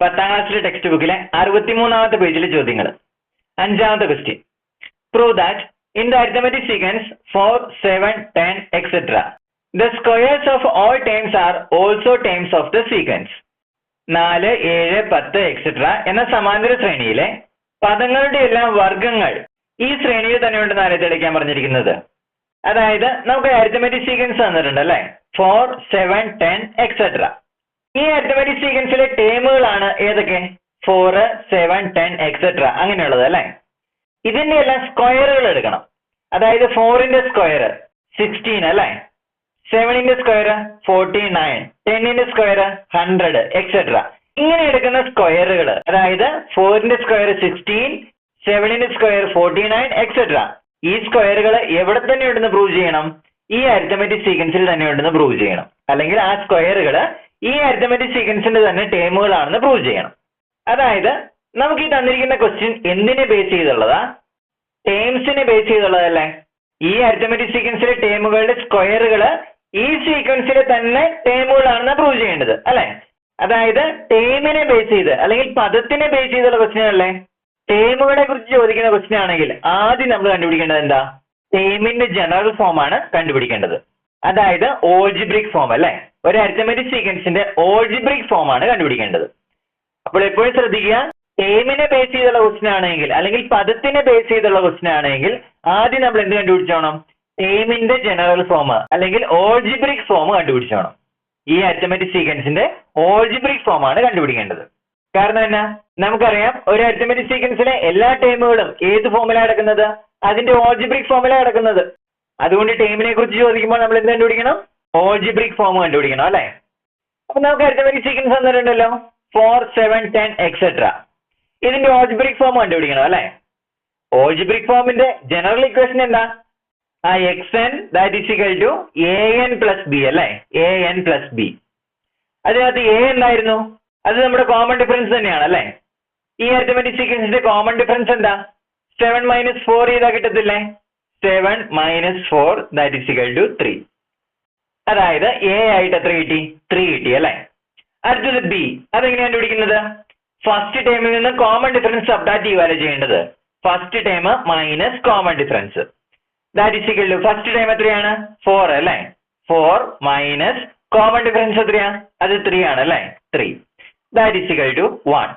പത്താം ക്ലാസ്സിലെ ടെക്സ്റ്റ് ബുക്കിലെ അറുപത്തിമൂന്നാമത്തെ പേജിലെ ചോദ്യങ്ങൾ അഞ്ചാമത്തെ question prove that in the arithmetic sequence four seven ten etcetera the squares of all terms are also terms of the sequence നാല് ഏഴ് പത്ത് എക്സെട്ര എന്ന സമാന്തര ശ്രേണിയിലെ പദങ്ങളുടെ എല്ലാം വർഗങ്ങൾ ഈ ശ്രേണിയിൽ തന്നെ ഉണ്ടെന്ന് ആരെ തെളിയിക്കാൻ പറഞ്ഞിരിക്കുന്നത്. അതായത് നമുക്ക് അരിത്തമെറ്റിക് സീക്വൻസ് തന്നിട്ടുണ്ട് അല്ലെ? ഫോർ സെവൻ ടെൻ എക്സെട്ര ഈ അരിത്തമെറ്റിക് സീക്വൻസിലെ ടേമുകളാണ് ഏതൊക്കെ? ഫോർ സെവൻ ടെൻ എക്സെട്ര അങ്ങനെയുള്ളത് അല്ലെ? ഇതിന്റെ എല്ലാം സ്ക്വയറുകൾ എടുക്കണം. അതായത് ഫോറിന്റെ സ്ക്വയർ സിക്സ്റ്റീൻ അല്ലെ? സെവനിന്റെ സ്ക്വയർ ഫോർട്ടി നയൻ ടെന്നിന്റെ സ്ക്വയർ ഹൺഡ്രഡ് എക്സെട്ര ഇങ്ങനെ എടുക്കുന്ന സ്ക്വയറുകൾ അതായത് ഫോറിന്റെ സ്ക്വയർ സിക്സ്റ്റീൻ സെവനിന്റെ സ്ക്വയർ ഫോർട്ടി നയൻ എക്സെട്ര ഈ സ്ക്വയറുകൾ എവിടെ തന്നെ ഉണ്ടെന്ന് പ്രൂവ് ചെയ്യണം? ഈ അരിത്തമെറ്റിക് സീക്വൻസിൽ തന്നെ ഉണ്ടെന്ന് പ്രൂവ് ചെയ്യണം. അല്ലെങ്കിൽ ആ സ്ക്വയറുകൾ ഈ അരിത്തമെറ്റിക് സീക്വൻസിന്റെ തന്നെ ടേമുകളാണെന്ന് പ്രൂവ് ചെയ്യണം. അതായത് നമുക്ക് ഈ തന്നിരിക്കുന്ന ക്വസ്റ്റ്യൻ എന്തിനെ ബേസ് ചെയ്തുള്ളതാ? ടേംസിനെ ബേസ് ചെയ്തുള്ളതല്ലേ? ഈ അരിത്തമെറ്റിക് സീക്വൻസിലെ ടേമുകളുടെ സ്ക്വയറുകൾ ഈ സീക്വൻസിലെ തന്നെ ടേമുകളാണെന്ന് പ്രൂവ് ചെയ്യേണ്ടത് അല്ലെ? അതായത് ടേമിനെ ബേസ് ചെയ്ത് അല്ലെങ്കിൽ പദത്തിനെ ബേസ് ചെയ്തുള്ള ക്വസ്റ്റ്യൻ അല്ലേ ടേമുകളെ കുറിച്ച് ചോദിക്കുന്ന ക്വസ്റ്റ്യൻ ആണെങ്കിൽ ആദ്യം നമ്മൾ കണ്ടുപിടിക്കേണ്ടത് എന്താ? ടേമിന്റെ ജനറൽ ഫോം ആണ് കണ്ടുപിടിക്കേണ്ടത്. അതായത് ഓൾജിബ്രിക് ഫോം അല്ലെ? ഒരു അരിത്തമെറ്റിക് സീക്വൻസിന്റെ ഓൾജിബ്രിക് ഫോം ആണ് കണ്ടുപിടിക്കേണ്ടത്. അപ്പോൾ എപ്പോഴും ശ്രദ്ധിക്കുക ടേമിനെ ബേസ് ചെയ്തുള്ള ക്വസ്റ്റ്യൻ ആണെങ്കിൽ അല്ലെങ്കിൽ പദത്തിനെ ബേസ് ചെയ്തുള്ള ക്വസ്റ്റ്യൻ ആണെങ്കിൽ ആദ്യം നമ്മൾ എന്ത് കണ്ടുപിടിച്ചോണം? ടേമിന്റെ ജനറൽ ഫോം അല്ലെങ്കിൽ ഓൾജിബ്രിക് ഫോം കണ്ടുപിടിച്ചോണം. ഈ അരിത്തമെറ്റിക് സീക്വൻസിന്റെ ഓൾജിബ്രിക് ഫോം ആണ് കണ്ടുപിടിക്കേണ്ടത്. കാരണം എന്നാ? നമുക്കറിയാം ഒരു അരിത്തമെറ്റിക് സീക്വൻസിലെ എല്ലാ ടേമുകളും ഏത് ഫോമിലാണ് കിടക്കുന്നത്? അതിന്റെ ഓൾജിബ്രിക് ഫോമിലാണ് കിടക്കുന്നത്. അതുകൊണ്ട് ടേമിനെ കുറിച്ച് ചോദിക്കുമ്പോൾ നമ്മൾ എന്ത് കണ്ടുപിടിക്കണം? ഓൾജിബ്രിക് ഫോം കണ്ടുപിടിക്കണം അല്ലെ? അപ്പൊ നമുക്ക് arithmetic sequence തന്നിട്ടുണ്ടല്ലോ. Four seven ten et cetera ഇതിന്റെ ഓൾജിബ്രിക് ഫോം കണ്ടുപിടിക്കണം അല്ലെ? ഓൾജിബ്രിക് ഫോമിന്റെ ജനറൽ ഇക്വേഷൻ എന്താ? ആ X N that is equal to A N plus B അല്ലെ? എ എൻ പ്ലസ് ബി അതിനകത്ത് എ എന്തായിരുന്നു? അത് നമ്മുടെ കോമൺ ഡിഫറൻസ് തന്നെയാണ് അല്ലേ? ഈ അരിത്തമെറ്റിക് സീക്വൻസിന്റെ കോമൺ ഡിഫറൻസ് എന്താ? സെവൻ മൈനസ് ഫോർ ചെയ്താൽ കിട്ടത്തില്ലേ? Seven minus four that to three അതായത് എ ആയിട്ട് എത്ര കിട്ടി? ത്രീ കിട്ടി അല്ലെ? അടുത്തത് ബി അതെങ്ങനെയാണ് കണ്ടുപിടിക്കുന്നത്? ഫസ്റ്റ് ടേമിൽ നിന്ന് കോമൺ ഡിഫറൻസ് സബ്ട്രാക്ട് ചെയ്യുകയല്ലേ ചെയ്യേണ്ടത്. First term minus common difference that is equal to first time എത്രയാണ്? ഫോർ അല്ലേ? ഫോർ മൈനസ് കോമൺ ഡിഫറൻസ് എത്രയാണ് അത് ത്രീ ആണ് അല്ലേ? Three that is equal to one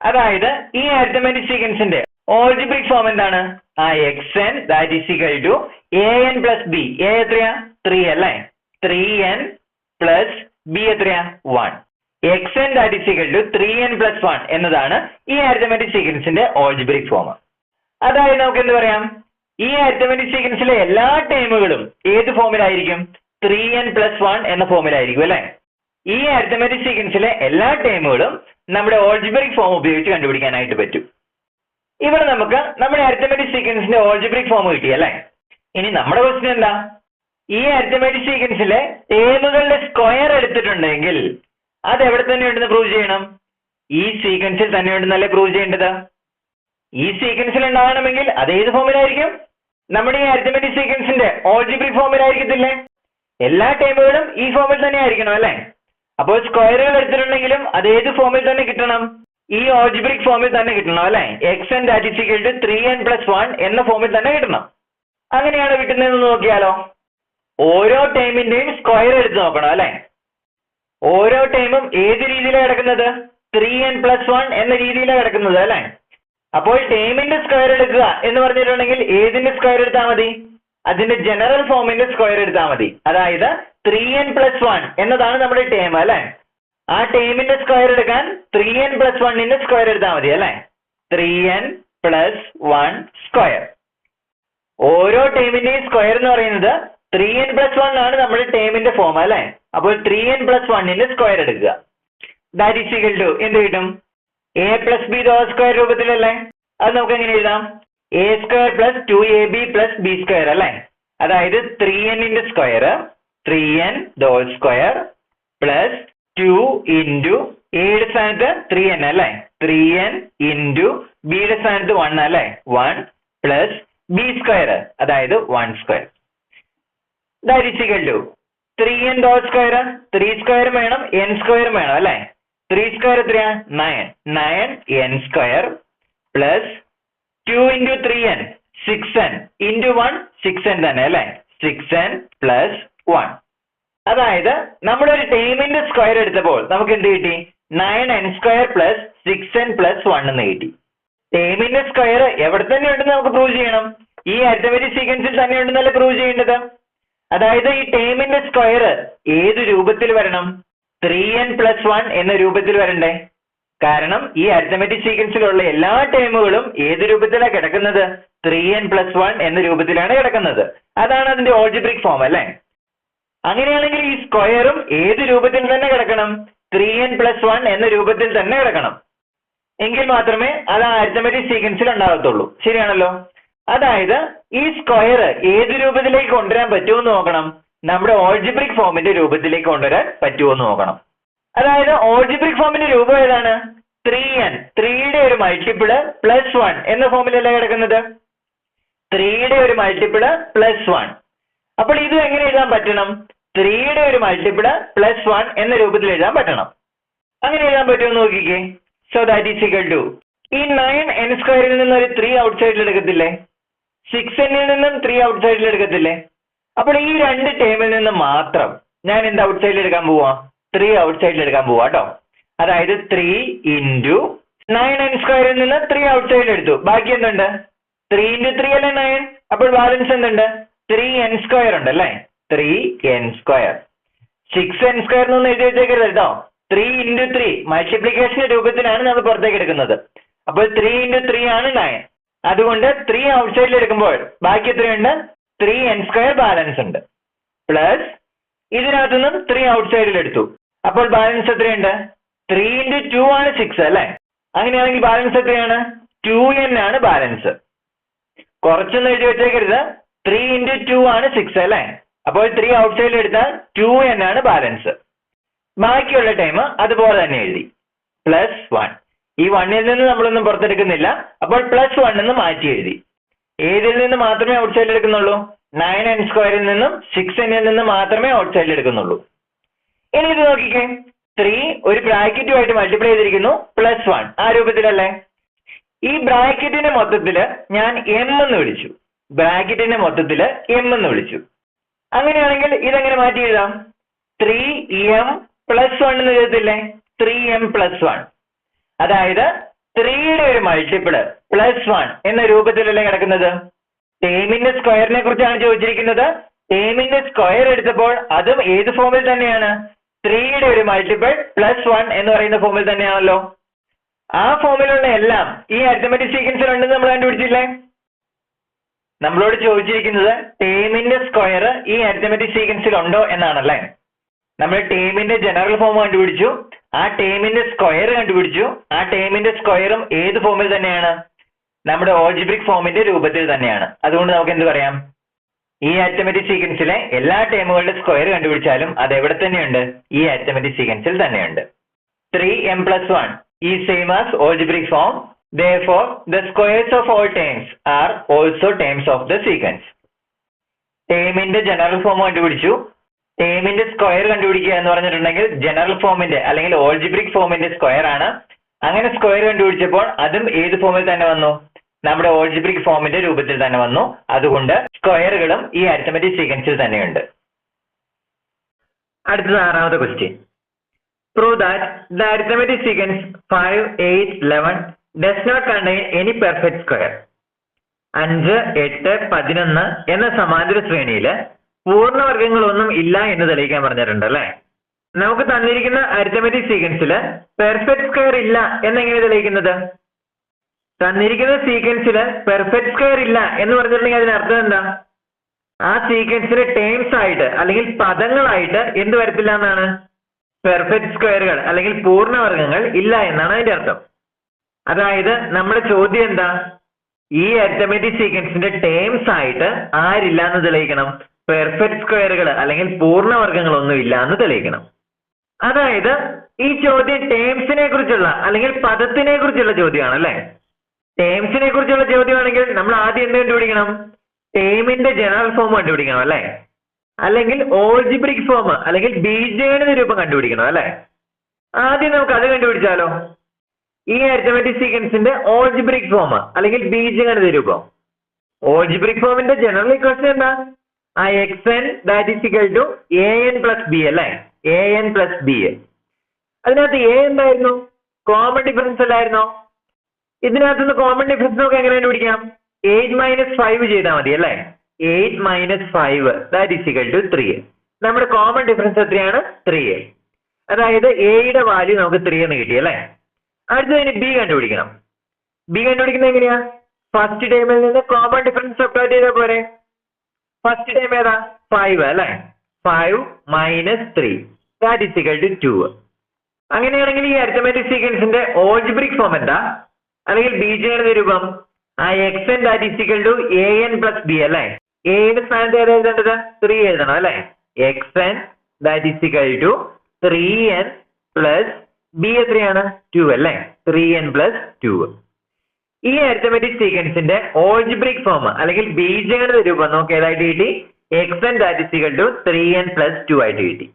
അതായത് ഈ അരിത്തമെറ്റിക് സീക്വൻസിന്റെ ഓൾജിബ്രിക് ഫോം എന്താണ്? ആ x n that is equal to a n plus b a എത്രയാ? ത്രീ അല്ലേ? ത്രീ എൻ പ്ലസ് ബി എത്രയാ? One x n that is to three n plus one എന്നതാണ് ഈ അരിത്തമെറ്റിക് സീക്വൻസിന്റെ ഓൾജിബ്രിക് ഫോം അതായത് നമുക്ക് എന്ത് പറയാം? ഈ അരിത്തമെറ്റിക് സീക്വൻസിലെ എല്ലാ ടേമുകളും ഏത് ഫോമിലായിരിക്കും ത്രീ എൻ പ്ലസ് വൺ എന്ന ഫോമിലായിരിക്കും അല്ലെ? ഈ അരിത്തമെറ്റിക് സീക്വൻസിലെ എല്ലാ ടേമുകളും നമ്മുടെ ഓൾജിബ്രിക് ഫോം ഉപയോഗിച്ച് കണ്ടുപിടിക്കാനായിട്ട് പറ്റും. ഇവിടെ നമുക്ക് നമ്മുടെ അരിത്തമെറ്റിക് സീക്വൻസിന്റെ ഓൾജിബ്രിക് ഫോം കിട്ടി അല്ലേ? ഇനി നമ്മുടെ ക്വസ്റ്റ്യൻ എന്താ? ഈ അരിത്തമെറ്റിക് സീക്വൻസിലെ ടേമുകളുടെ സ്ക്വയർ എടുത്തിട്ടുണ്ടെങ്കിൽ അത് എവിടെ തന്നെ ഉണ്ടെന്ന് പ്രൂവ് ചെയ്യണം? ഈ സീക്വൻസിൽ തന്നെ ഉണ്ടെന്നല്ലേ പ്രൂവ് ചെയ്യേണ്ടത്? ഈ സീക്വൻസിൽ ഉണ്ടാകണമെങ്കിൽ അത് ഏത് ഫോമിലായിരിക്കും നമ്മുടെ ഈ അരിത്തമെറ്റിക് സീക്വൻസിന്റെ ഓൾജിബ്രിക് ഫോമിലായിരിക്കത്തില്ലേ എല്ലാ ടേമുകളും ഈ ഫോമിൽ തന്നെ ആയിരിക്കണം അല്ലെ? അപ്പോൾ സ്ക്വയറുകൾ എടുത്തിട്ടുണ്ടെങ്കിലും അത് ഏത് ഫോമിൽ തന്നെ കിട്ടണം? ഈ ഓൾജിബ്രിക് ഫോമിൽ തന്നെ കിട്ടണം അല്ലെ? X n that to three n plus one എന്ന ഫോമിൽ തന്നെ കിട്ടണം. അങ്ങനെയാണ് കിട്ടുന്നതെന്ന് നോക്കിയാലോ? ഓരോ ടൈമിന്റെയും സ്ക്വയർ എടുത്ത് നോക്കണം അല്ലെ? ഓരോ ടൈമും ഏത് രീതിയിലാണ് കിടക്കുന്നത്? ത്രീ എൻ പ്ലസ് വൺ എന്ന രീതിയിലാണ് കിടക്കുന്നത് അല്ലെ? അപ്പോൾ ടൈമിന്റെ സ്ക്വയർ എടുക്കുക എന്ന് പറഞ്ഞിട്ടുണ്ടെങ്കിൽ ഏതിന്റെ സ്ക്വയർ എടുത്താൽ മതി? അതിന്റെ ജനറൽ ഫോമിന്റെ സ്ക്വയർ എടുത്താൽ മതി. അതായത് ത്രീ എൻ പ്ലസ് വൺ എന്നതാണ് നമ്മുടെ ടൈം അല്ലെ? ആ ടൈമിന്റെ സ്ക്വയർ എടുക്കാൻ ത്രീ എൻ പ്ലസ് വണ്ണിന്റെ സ്ക്വയർ എടുത്താൽ മതി അല്ലെ? Three n plus one square ഓരോ ടൈമിന്റെയും സ്ക്വയർ എന്ന് പറയുന്നത് ത്രീ എൻ പ്ലസ് വൺ ആണ് നമ്മുടെ ടേമിന്റെ ഫോം അല്ലെ? അപ്പോൾ ത്രീ എൻ പ്ലസ് വണ്ണിന്റെ സ്ക്വയർ എടുക്കുക. ദാറ്റ് ടു എന്ത് കിട്ടും? A plus b whole square രൂപത്തിലല്ലേ? അത് നമുക്ക് എങ്ങനെ എഴുതാം? A square plus two a b plus b square അല്ലേ? അതായത് ത്രീ എന്നിന്റെ square three n whole square plus two into എയുടെ സ്ഥാനത്ത് ത്രീ എൻ അല്ലേ? ത്രീ എൻ ഇന്റു ബിയുടെ സ്ഥാനത്ത് വൺ അല്ലേ? വൺ പ്ലസ് ബി സ്ക്വയർ അതായത് one square two three n whole square three square വേണം എൻ സ്ക്വയർ വേണം അല്ലേ? ത്രീ സ്ക്വയർ എത്രയാ? Nine nine n square plus two into three n six n into one six n തന്നെ അല്ലേ? Six n plus one അതായത് നമ്മളൊരു ടേമിന്റെ square എടുത്തപ്പോൾ നമുക്ക് എന്ത് കിട്ടി? Nine n square plus six n plus one എന്ന് കിട്ടി. ടേമിന്റെ സ്ക്വയർ എവിടെ തന്നെ ഉണ്ടെന്ന് നമുക്ക് പ്രൂവ് ചെയ്യണം? ഈ അരിത്തമെറ്റിക് സീക്വൻസിൽ തന്നെ ഉണ്ടെന്നല്ലേ പ്രൂവ് ചെയ്യേണ്ടത്? അതായത് ഈ ടേമിന്റെ സ്ക്വയർ ഏത് രൂപത്തിൽ വരണം? ത്രീ എൻ പ്ലസ് വൺ എന്ന രൂപത്തിൽ വരണ്ടേ? കാരണം ഈ അരിത്തമെറ്റിക് സീക്വൻസിലുള്ള എല്ലാ ടേമുകളും ഏത് രൂപത്തിലാണ് കിടക്കുന്നത്? ത്രീ എൻ പ്ലസ് വൺ എന്ന രൂപത്തിലാണ് കിടക്കുന്നത്. അതാണ് അതിന്റെ ഓൾജിബ്രിക് ഫോം അല്ലേ? അങ്ങനെയാണെങ്കിൽ ഈ സ്ക്വയറും ഏത് രൂപത്തിൽ തന്നെ കിടക്കണം? ത്രീ എൻ പ്ലസ് വൺ എന്ന രൂപത്തിൽ തന്നെ കിടക്കണം. എങ്കിൽ മാത്രമേ അത് ആ അരിത്തമെറ്റിക് സീക്വൻസിൽ ഉണ്ടാകത്തുള്ളൂ. ശരിയാണല്ലോ? അതായത് ഈ സ്ക്വയർ ഏത് രൂപത്തിലേക്ക് കൊണ്ടുവരാൻ പറ്റുമെന്ന് നോക്കണം. നമ്മുടെ ഓൾജിബ്രിക് ഫോമിന്റെ രൂപത്തിലേക്ക് കൊണ്ടുവരാൻ പറ്റുമോ എന്ന് നോക്കണം. അതായത് ഓൾജിബ്രിക് ഫോമിന്റെ രൂപം ഏതാണ്? ത്രീ എൻ ത്രീയുടെ ഒരു മൾട്ടിപ്പിൾ പ്ലസ് വൺ എന്ന ഫോമിലല്ലേ കിടക്കുന്നത്? ത്രീയുടെ ഒരു മൾട്ടിപ്പിൾ പ്ലസ് വൺ അപ്പോൾ ഇത് എങ്ങനെ എഴുതാൻ പറ്റണം? ത്രീയുടെ ഒരു മൾട്ടിപ്പിൾ പ്ലസ് വൺ എന്ന രൂപത്തിൽ എഴുതാൻ പറ്റണം. അങ്ങനെ എഴുതാൻ പറ്റുമോ നോക്കിക്കേ. So that is equal to ഈ നയൻ എൻ സ്ക്വയറിൽ നിന്ന് ഒരു ത്രീ ഔട്ട് സൈഡിൽ എടുക്കത്തില്ലേ? സിക്സ് എന്നിൽ നിന്നും ത്രീ ഔട്ട് സൈഡിൽ എടുക്കത്തില്ലേ? അപ്പോൾ ഈ രണ്ട് ടേമിൽ നിന്ന് മാത്രം ഞാൻ എന്ത് ഔട്ട് സൈഡിൽ എടുക്കാൻ പോവാ? ത്രീ ഔട്ട് സൈഡിൽ എടുക്കാൻ പോവാ കേട്ടോ അതായത് ത്രീ ഇന്റു നയൻ എൻ സ്ക്വയറിൽ നിന്ന് ത്രീ ഔട്ട് സൈഡിൽ എടുത്തു. ബാക്കി എന്തുണ്ട്? ത്രീ ഇന്റു ത്രീ അല്ലേ നയൻ അപ്പോൾ ബാലൻസ് എന്തുണ്ട്? ത്രീ എൻ സ്ക്വയർ ഉണ്ട് അല്ലേ? Three n square six n square എന്നൊന്നും എഴുതി വെച്ചേക്കരുത് കേട്ടോ ത്രീ ഇന്റു ത്രീ മൾട്ടിപ്ലിക്കേഷന്റെ രൂപത്തിലാണ് നമ്മൾ പുറത്തേക്ക് എടുക്കുന്നത്. അപ്പോൾ ത്രീ ഇന്റു ത്രീ ആണ് നയൻ അതുകൊണ്ട് ത്രീ ഔട്ട് സൈഡിൽ എടുക്കുമ്പോൾ ബാക്കി എത്രയുണ്ട്? ത്രീ എൻ സ്ക്വയർ ബാലൻസ് ഉണ്ട്. പ്ലസ് ഇതിനകത്തു നിന്നും ത്രീ ഔട്ട് സൈഡിൽ എടുത്തു. അപ്പോൾ ബാലൻസ് എത്രയുണ്ട്? ത്രീ ഇന്റു ടു ആണ് സിക്സ് അല്ലേ? അങ്ങനെയാണെങ്കിൽ ബാലൻസ് എത്രയാണ്? ടു എൻ ആണ് ബാലൻസ് കുറച്ചൊന്നും എഴുതി വെച്ചേക്കരുത്. ത്രീ ഇന്റു ടു ആണ് സിക്സ് അല്ലേ? അപ്പോൾ ത്രീ ഔട്ട് സൈഡിൽ എടുത്താൽ ടു എൻ ആണ് ബാലൻസ് ബാക്കിയുള്ള ടൈം അതുപോലെ തന്നെ എഴുതി. പ്ലസ് വൺ ഈ വണ്ണിൽ നിന്ന് നമ്മളൊന്നും പുറത്തെടുക്കുന്നില്ല. അപ്പോൾ പ്ലസ് വൺ എന്ന് മാറ്റി എഴുതി. ഏതിൽ നിന്ന് മാത്രമേ ഔട്ട് സൈഡിൽ എടുക്കുന്നുള്ളൂ? നയൻ എൻ സ്ക്വയറിൽ നിന്നും സിക്സ് എന്നിൽ നിന്ന് മാത്രമേ ഔട്ട് സൈഡിൽ എടുക്കുന്നുള്ളൂ. ഇനി ഇത് നോക്കിക്കേ. ത്രീ ഒരു ബ്രാക്കറ്റുമായിട്ട് മൾട്ടിപ്ലൈ ചെയ്തിരിക്കുന്നു. പ്ലസ് വൺ ആ രൂപത്തിലല്ലേ? ഈ ബ്രാക്കറ്റിന്റെ മൊത്തത്തിൽ ഞാൻ എം എന്ന് വിളിച്ചു. ബ്രാക്കറ്റിന്റെ മൊത്തത്തിൽ എം എന്ന് വിളിച്ചു. അങ്ങനെയാണെങ്കിൽ ഇതെങ്ങനെ മാറ്റി എഴുതാം? ത്രീ എം പ്ലസ് വൺ എന്ന് എഴുതത്തില്ലേ? ത്രീ എം പ്ലസ് വൺ അതായത് ത്രീയുടെ ഒരു മൾട്ടിപ്പിൾ പ്ലസ് വൺ എന്ന രൂപത്തിലല്ലേ കിടക്കുന്നത്? ടേമിന്റെ സ്ക്വയറിനെ കുറിച്ചാണ് ചോദിച്ചിരിക്കുന്നത്. ടേമിന്റെ സ്ക്വയർ എടുത്തപ്പോൾ അതും ഏത് ഫോമിൽ തന്നെയാണ്? ത്രീയുടെ ഒരു മൾട്ടിപ്പിൾ പ്ലസ് വൺ എന്ന് പറയുന്ന ഫോമിൽ തന്നെയാണല്ലോ. ആ ഫോമിലുള്ള എല്ലാം ഈ അരിത്തമെറ്റിക് സീക്വൻസിൽ ഉണ്ടെന്ന് നമ്മൾ കണ്ടുപിടിച്ചില്ലേ? നമ്മളോട് ചോദിച്ചിരിക്കുന്നത് ടേമിന്റെ സ്ക്വയർ ഈ അരിത്തമെറ്റിക് സീക്വൻസിൽ ഉണ്ടോ എന്നാണല്ലേ? നമ്മൾ ടേമിന്റെ ജനറൽ ഫോം കണ്ടുപിടിച്ചു. ആ ടേമിന്റെ സ്ക്വയർ കണ്ടുപിടിച്ചു. ആ ടേമിന്റെ സ്ക്വയറും ഏത് ഫോമിൽ തന്നെയാണ്? നമ്മുടെ ഓൾജിബ്രിക് ഫോമിന്റെ രൂപത്തിൽ തന്നെയാണ്. അതുകൊണ്ട് നമുക്ക് എന്ത് പറയാം? ഈ ആറ്റമെറ്റിക് സീക്വൻസിലെ എല്ലാ ടേമുകളുടെ സ്ക്വയർ കണ്ടുപിടിച്ചാലും അത് എവിടെ തന്നെയുണ്ട്? ഈ ആറ്റമെറ്റിക് സീക്വൻസിൽ തന്നെയുണ്ട്. ത്രീ എം പ്ലസ് വൺ ഈ same as algebraic form therefore the squares of all terms are also terms of the sequence ടേമിന്റെ general form കണ്ടുപിടിച്ചു. ടേമിന്റെ സ്ക്വയർ കണ്ടുപിടിക്കുക എന്ന് പറഞ്ഞിട്ടുണ്ടെങ്കിൽ ജനറൽ ഫോമിന്റെ അല്ലെങ്കിൽ ഓൾജിബ്രിക് ഫോമിന്റെ സ്ക്വയർ ആണ്. അങ്ങനെ സ്ക്വയർ കണ്ടുപിടിച്ചപ്പോൾ അതും ഏത് ഫോമിൽ തന്നെ വന്നു? നമ്മുടെ ഓൾജിബ്രിക് ഫോമിന്റെ രൂപത്തിൽ തന്നെ വന്നു. അതുകൊണ്ട് സ്ക്വയറുകളും ഈ അരിത്തമെറ്റിക് സീക്വൻസിൽ തന്നെയുണ്ട്. അടുത്തത് ആറാമത്തെ question prove that the arithmetic sequence five eight eleven does not contain any perfect square അഞ്ച് എട്ട് പതിനൊന്ന് എന്ന സമാന്തര ശ്രേണിയിൽ പൂർണവർഗങ്ങളൊന്നും ഇല്ല എന്ന് തെളിയിക്കാൻ പറഞ്ഞിട്ടുണ്ട് അല്ലെ? നമുക്ക് തന്നിരിക്കുന്ന അരിത്തമെറ്റിക് സീക്വൻസിൽ പെർഫെക്റ്റ് സ്ക്വയർ ഇല്ല എന്നെങ്ങനെ തെളിയിക്കുന്നത്? തന്നിരിക്കുന്ന സീക്വൻസിൽ പെർഫെക്റ്റ് സ്ക്വയർ ഇല്ല എന്ന് പറഞ്ഞിട്ടുണ്ടെങ്കിൽ അതിന് അർത്ഥം എന്താ? ആ സീക്വൻസിലെ ടേംസ് ആയിട്ട് അല്ലെങ്കിൽ പദങ്ങളായിട്ട് എന്ത് വരത്തില്ല എന്നാണ്? പെർഫെക്റ്റ് സ്ക്വയറുകൾ അല്ലെങ്കിൽ പൂർണവർഗങ്ങൾ ഇല്ല എന്നാണ് അതിന്റെ അർത്ഥം. അതായത് നമ്മുടെ ചോദ്യം എന്താ? ഈ അരിത്തമെറ്റിക് സീക്വൻസിന്റെ ടേംസ് ആയിട്ട് ആരില്ല എന്ന് തെളിയിക്കണം. പെർഫെക്റ്റ് സ്ക്വയറുകൾ അല്ലെങ്കിൽ പൂർണവർഗങ്ങളൊന്നും ഇല്ല എന്ന് തെളിയിക്കണം. അതായത് ഈ ചോദ്യം ടേംസിനെ കുറിച്ചുള്ള അല്ലെങ്കിൽ പദത്തിനെ കുറിച്ചുള്ള ചോദ്യമാണ് അല്ലെ ടേംസിനെ കുറിച്ചുള്ള ചോദ്യമാണെങ്കിൽ നമ്മൾ ആദ്യം എന്ത് കണ്ടുപിടിക്കണം? ടേമിന്റെ ജനറൽ ഫോം കണ്ടുപിടിക്കണം അല്ലെ? അല്ലെങ്കിൽ ഓൾജിബ്രിക് ഫോം അല്ലെങ്കിൽ ബീജഗണിത രൂപം കണ്ടുപിടിക്കണം അല്ലെ? ആദ്യം നമുക്ക് അത് കണ്ടുപിടിച്ചാലോ? ഈ അരിത്തമെറ്റിക് സീക്വൻസിന്റെ ഓൾജിബ്രിക് ഫോം അല്ലെങ്കിൽ ബീജഗണിത രൂപം ഓൾജിബ്രിക് ഫോമിന്റെ ജനറൽ ഇക്വേഷൻ എന്താ? ആ x n that is equal to a n plus b അല്ലേ? A n plus b a അതിനകത്ത് എ എന്തായിരുന്നു? കോമൺ ഡിഫറൻസ് അല്ലായിരുന്നോ? ഇതിനകത്ത് നിന്ന് കോമൺ ഡിഫറൻസ് നമുക്ക് എങ്ങനെ കണ്ടുപിടിക്കാം? എയ്റ്റ് മൈനസ് ഫൈവ് ചെയ്താൽ മതി അല്ലേ? Eight minus five that is equal to three നമ്മുടെ കോമൺ ഡിഫറൻസ് എത്രയാണ്? ത്രീ അതായത് എയുടെ വാല്യൂ നമുക്ക് ത്രീ എന്ന് കിട്ടി അല്ലേ? അടുത്തതിന് ബി കണ്ടുപിടിക്കണം. ബി കണ്ടുപിടിക്കുന്നത് എങ്ങനെയാ? ഫസ്റ്റ് ടൈമിൽ നിന്ന് കോമൺ ഡിഫറൻസ് സബ്ട്രാക്ട് ചെയ്താൽ പോരെ. ഫസ്റ്റ് ടൈം ഏതാ? ഫൈവ് അല്ലെ? Five minus three that is equal to two അങ്ങനെയാണെങ്കിൽ ഈ അരിത്തമെറ്റിക് സീക്വൻസിന്റെ ഓൾജിബ്രിക് ഫോം എന്താ? അല്ലെങ്കിൽ ബീജയുടെ രൂപം ആ x n that is equal to a n plus b അല്ലേ? എയുടെ സ്ഥാനത്ത് ഏതാ എഴുതേണ്ടത്? ത്രീ എഴുതണം അല്ലേ? X n that is equal to three n plus b എത്രയാണ്? ടു അല്ലേ? ത്രീ എൻ പ്ലസ് ടു ഈ അരിത്തമെറ്റിക് സീക്വൻസിന്റെ ഓൾജിബ്രിക് ഫോം അല്ലെങ്കിൽ ബീജഗണിത രൂപം നമുക്ക് ഏതായിട്ട് കിട്ടി? X n that to three n plus two ആയിട്ട് കിട്ടി.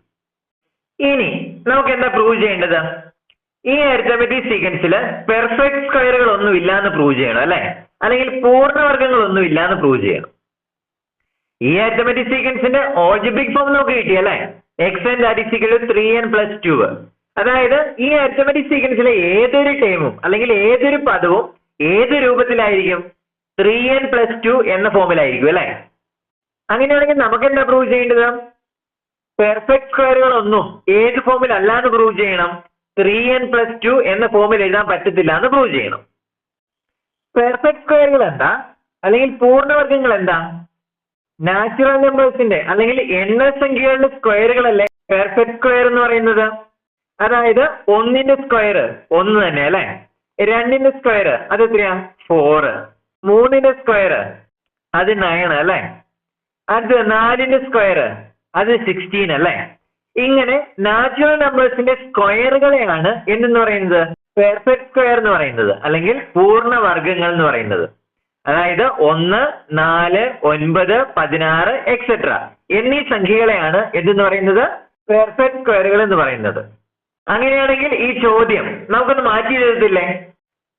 ഇനി നമുക്ക് എന്താ പ്രൂവ് ചെയ്യേണ്ടത്? ഈ അരിത്തമെറ്റിക് സീക്വൻസിൽ പെർഫെക്റ്റ് സ്ക്വയറുകൾ ഒന്നും ഇല്ല എന്ന് പ്രൂവ് ചെയ്യണം അല്ലെ? അല്ലെങ്കിൽ പൂർണവർഗങ്ങൾ ഒന്നും ഇല്ല എന്ന് പ്രൂവ് ചെയ്യണം. ഈ അരിത്തമെറ്റിക് സീക്വൻസിന്റെ ഓൾജിബ്രിക് ഫോം നമുക്ക് കിട്ടി അല്ലെ? X n that to three n plus two അതായത് ഈ അരിത്തമെറ്റിക് സീക്വൻസിലെ ഏതൊരു ടൈമും അല്ലെങ്കിൽ ഏതൊരു പദവും ഏത് രൂപത്തിലായിരിക്കും? ത്രീ എൻ പ്ലസ് ടു എന്ന ഫോമിലായിരിക്കും അല്ലെ? അങ്ങനെയാണെങ്കിൽ നമുക്ക് എന്താ പ്രൂവ് ചെയ്യേണ്ടത്? പെർഫെക്റ്റ് സ്ക്വയറുകളൊന്നും ഏത് ഫോമിൽ അല്ലാന്ന് പ്രൂവ് ചെയ്യണം. ത്രീ എൻ പ്ലസ് ടു എന്ന ഫോമിൽ എഴുതാൻ പറ്റത്തില്ല എന്ന് പ്രൂവ് ചെയ്യണം. പെർഫെക്റ്റ് സ്ക്വയറുകൾ എന്താ അല്ലെങ്കിൽ പൂർണവർഗങ്ങൾ എന്താ നാച്ചുറൽ നമ്പേഴ്സിന്റെ അല്ലെങ്കിൽ എണ്ണസംഖ്യകളുടെ സ്ക്വയറുകളല്ലേ പെർഫെക്റ്റ് സ്ക്വയർ എന്ന് പറയുന്നത്? അതായത് ഒന്നിന്റെ സ്ക്വയർ ഒന്ന് തന്നെ അല്ലെ? രണ്ടിന്റെ സ്ക്വയർ അത് എത്രയാ? ഫോറ് മൂന്നിന്റെ സ്ക്വയർ അത് നയൻ അല്ലെ? അടുത്ത് നാലിന്റെ സ്ക്വയർ അത് സിക്സ്റ്റീൻ അല്ലേ? ഇങ്ങനെ നാച്ചുറൽ നമ്പേഴ്സിന്റെ സ്ക്വയറുകളെയാണ് എന്തെന്ന് പറയുന്നത്? പെർഫെക്റ്റ് സ്ക്വയർ എന്ന് പറയുന്നത് അല്ലെങ്കിൽ പൂർണ വർഗങ്ങൾ എന്ന് പറയുന്നത്. അതായത് ഒന്ന് നാല് ഒൻപത് പതിനാറ് എക്സെട്ര എന്നീ സംഖ്യകളെയാണ് എന്തെന്ന് പറയുന്നത്? പെർഫെക്റ്റ് സ്ക്വയറുകൾ എന്ന് പറയുന്നത്. അങ്ങനെയാണെങ്കിൽ ഈ ചോദ്യം നമുക്കൊന്ന് മാറ്റി എഴുതത്തില്ലേ?